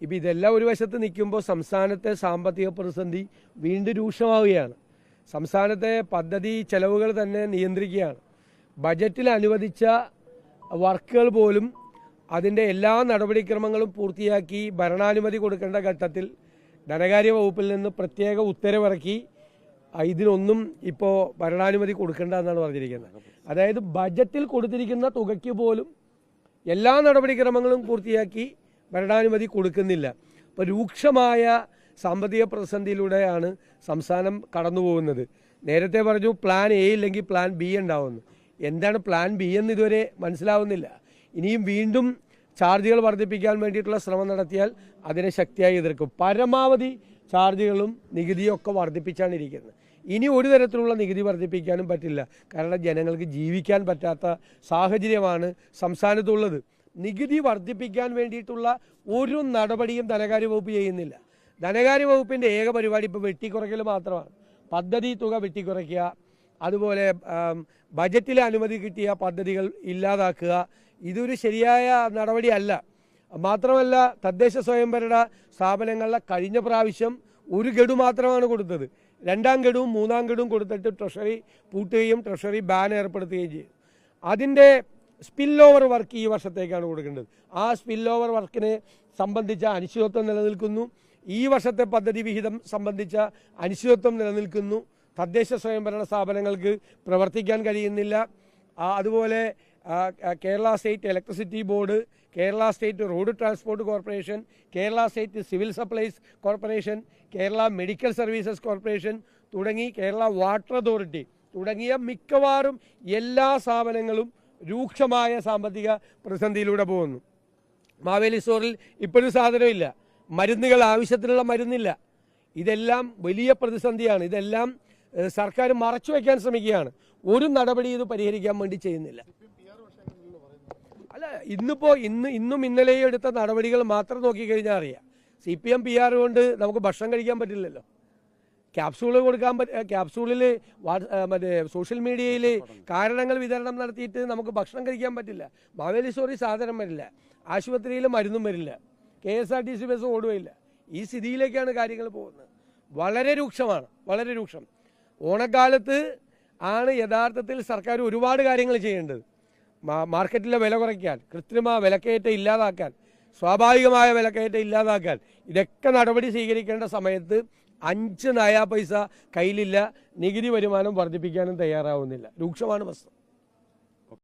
ഇപ്പം ഇതെല്ലാം ഒരു വശത്ത് നിൽക്കുമ്പോൾ സംസ്ഥാനത്തെ സാമ്പത്തിക പ്രതിസന്ധി വീണ്ടും രൂക്ഷമാവുകയാണ്. സംസ്ഥാനത്തെ പദ്ധതി ചെലവുകൾ തന്നെ നിയന്ത്രിക്കുകയാണ്. ബജറ്റിൽ അനുവദിച്ച വർക്കുകൾ പോലും അതിന്റെ എല്ലാ നടപടിക്രമങ്ങളും പൂർത്തിയാക്കി ഭരണാനുമതി കൊടുക്കേണ്ട ഘട്ടത്തിൽ ധനകാര്യ വകുപ്പിൽ നിന്ന് പ്രത്യേക ഉത്തരവിറക്കി ഇതിനൊന്നും ഇപ്പോൾ ഭരണാനുമതി കൊടുക്കേണ്ട എന്നാണ് പറഞ്ഞിരിക്കുന്നത്. അതായത് ബജറ്റിൽ കൊടുത്തിരിക്കുന്ന തുകയ്ക്ക് പോലും എല്ലാ നടപടിക്രമങ്ങളും പൂർത്തിയാക്കി ഭരണാനുമതി കൊടുക്കുന്നില്ല. അപ്പോൾ രൂക്ഷമായ സാമ്പത്തിക പ്രതിസന്ധിയിലൂടെയാണ് സംസ്ഥാനം കടന്നു പോകുന്നത് നേരത്തെ പറഞ്ഞു പ്ലാൻ എ ഇല്ലെങ്കിൽ പ്ലാൻ ബി ഉണ്ടാവുമെന്ന്. എന്താണ് പ്ലാൻ ബി എന്ന് ഇതുവരെ മനസ്സിലാവുന്നില്ല. ഇനിയും വീണ്ടും ചാർജുകൾ വർദ്ധിപ്പിക്കാൻ വേണ്ടിയിട്ടുള്ള ശ്രമം നടത്തിയാൽ അതിനെ ശക്തിയായി എതിർക്കും. പരമാവധി ചാർജുകളും നികുതിയും ഒക്കെ വർദ്ധിപ്പിച്ചാണ് ഇരിക്കുന്നത്. ഇനി ഒരു തരത്തിലുള്ള നികുതി വർദ്ധിപ്പിക്കാനും പറ്റില്ല. കാരണം ജനങ്ങൾക്ക് ജീവിക്കാൻ പറ്റാത്ത സാഹചര്യമാണ് സംസ്ഥാനത്തുള്ളത്. നികുതി വർദ്ധിപ്പിക്കാൻ വേണ്ടിയിട്ടുള്ള ഒരു നടപടിയും ധനകാര്യ വകുപ്പ് ചെയ്യുന്നില്ല. ധനകാര്യ വകുപ്പിന്റെ ഏക പരിപാടി ഇപ്പോൾ വെട്ടിക്കുറയ്ക്കൽ മാത്രമാണ്. പദ്ധതി തുക വെട്ടിക്കുറയ്ക്കുക അതുപോലെ ബജറ്റിൽ അനുമതി കിട്ടിയ പദ്ധതികൾ ഇല്ലാതാക്കുക ഇതൊരു ശരിയായ നടപടിയല്ല മാത്രമല്ല തദ്ദേശ സ്വയംഭരണ സ്ഥാപനങ്ങളിലെ കഴിഞ്ഞ പ്രാവശ്യം ഒരു ഗഡു മാത്രമാണ് കൊടുത്തത്. രണ്ടാം ഗഡുവും മൂന്നാം ഗഡുവും കൊടുത്തിട്ട് ട്രഷറി പൂട്ടുകയും ട്രഷറി ബാൻ ഏർപ്പെടുത്തുകയും ചെയ്തു. അതിന്റെ സ്പിൽ ഓവർ വർക്ക് ഈ വർഷത്തേക്കാണ് കൊടുക്കേണ്ടത്. ആ സ്പിൽ ഓവർ വർക്കിനെ സംബന്ധിച്ച അനിശ്ചിതത്വം നിലനിൽക്കുന്നു. ഈ വർഷത്തെ പദ്ധതി വിഹിതം സംബന്ധിച്ച അനിശ്ചിതത്വം നിലനിൽക്കുന്നു. തദ്ദേശ സ്വയംഭരണ സ്ഥാപനങ്ങൾക്ക് പ്രവർത്തിക്കാൻ കഴിയുന്നില്ല. അതുപോലെ Kerala state electricity board Kerala state road transport corporation Kerala state civil supplies corporation Kerala medical services corporation തുടങ്ങി കേരള വാട്ടർ അതോറിറ്റി തുടങ്ങിയ മിക്കവാറും എല്ലാ സ്ഥാപനങ്ങളും രൂക്ഷമായ സാമ്പത്തിക പ്രതിസന്ധിയിലൂടെ പോകുന്നു. മാവേലി സ്റ്റോറിൽ ഇപ്പോഴും സാധനമില്ല. മരുന്നുകൾ ആവശ്യത്തിനുള്ള മരുന്നില്ല. ഇതെല്ലാം വലിയ പ്രതിസന്ധിയാണ്. ഇതെല്ലാം സർക്കാർ മറച്ചു വയ്ക്കാൻ ശ്രമിക്കുകയാണ്. ഒരു നടപടി ഇത് പരിഹരിക്കാൻ വേണ്ടി ചെയ്യുന്നില്ല. അല്ല ഇന്നിപ്പോൾ ഇന്ന് ഇന്നും ഇന്നലെയും എടുത്ത നടപടികൾ മാത്രം നോക്കിക്കഴിഞ്ഞാൽ അറിയാം. C P M P R കൊണ്ട് നമുക്ക് ഭക്ഷണം കഴിക്കാൻ പറ്റില്ലല്ലോ. ക്യാപ്സൂൾ കൊടുക്കാൻ പറ്റ ക്യാപ്സൂളിൽ മറ്റേ സോഷ്യൽ മീഡിയയിൽ കാരണങ്ങൾ വിതരണം നടത്തിയിട്ട് നമുക്ക് ഭക്ഷണം കഴിക്കാൻ പറ്റില്ല. മാവേലി സോറി സാധനം വരില്ല. ആശുപത്രിയിൽ മരുന്നും വരില്ല. K S R T C bus ഓടുകയില്ല. ഈ സ്ഥിതിയിലേക്കാണ് കാര്യങ്ങൾ പോകുന്നത്. വളരെ രൂക്ഷമാണ് വളരെ രൂക്ഷം. ഓണക്കാലത്ത് ആണ് യഥാർത്ഥത്തിൽ സർക്കാർ ഒരുപാട് കാര്യങ്ങൾ ചെയ്യേണ്ടത്. മാർക്കറ്റിലെ വില കുറയ്ക്കാൻ കൃത്രിമ വിലക്കയറ്റം ഇല്ലാതാക്കാൻ സ്വാഭാവികമായ വിലക്കയറ്റം ഇല്ലാതാക്കാൻ ഇതൊക്കെ നടപടി സ്വീകരിക്കേണ്ട സമയത്ത് അഞ്ച് നയാ പൈസ കയ്യിലില്ല. നികുതി വരുമാനം വർദ്ധിപ്പിക്കാനും തയ്യാറാവുന്നില്ല. രൂക്ഷമാണ് പ്രശ്നം.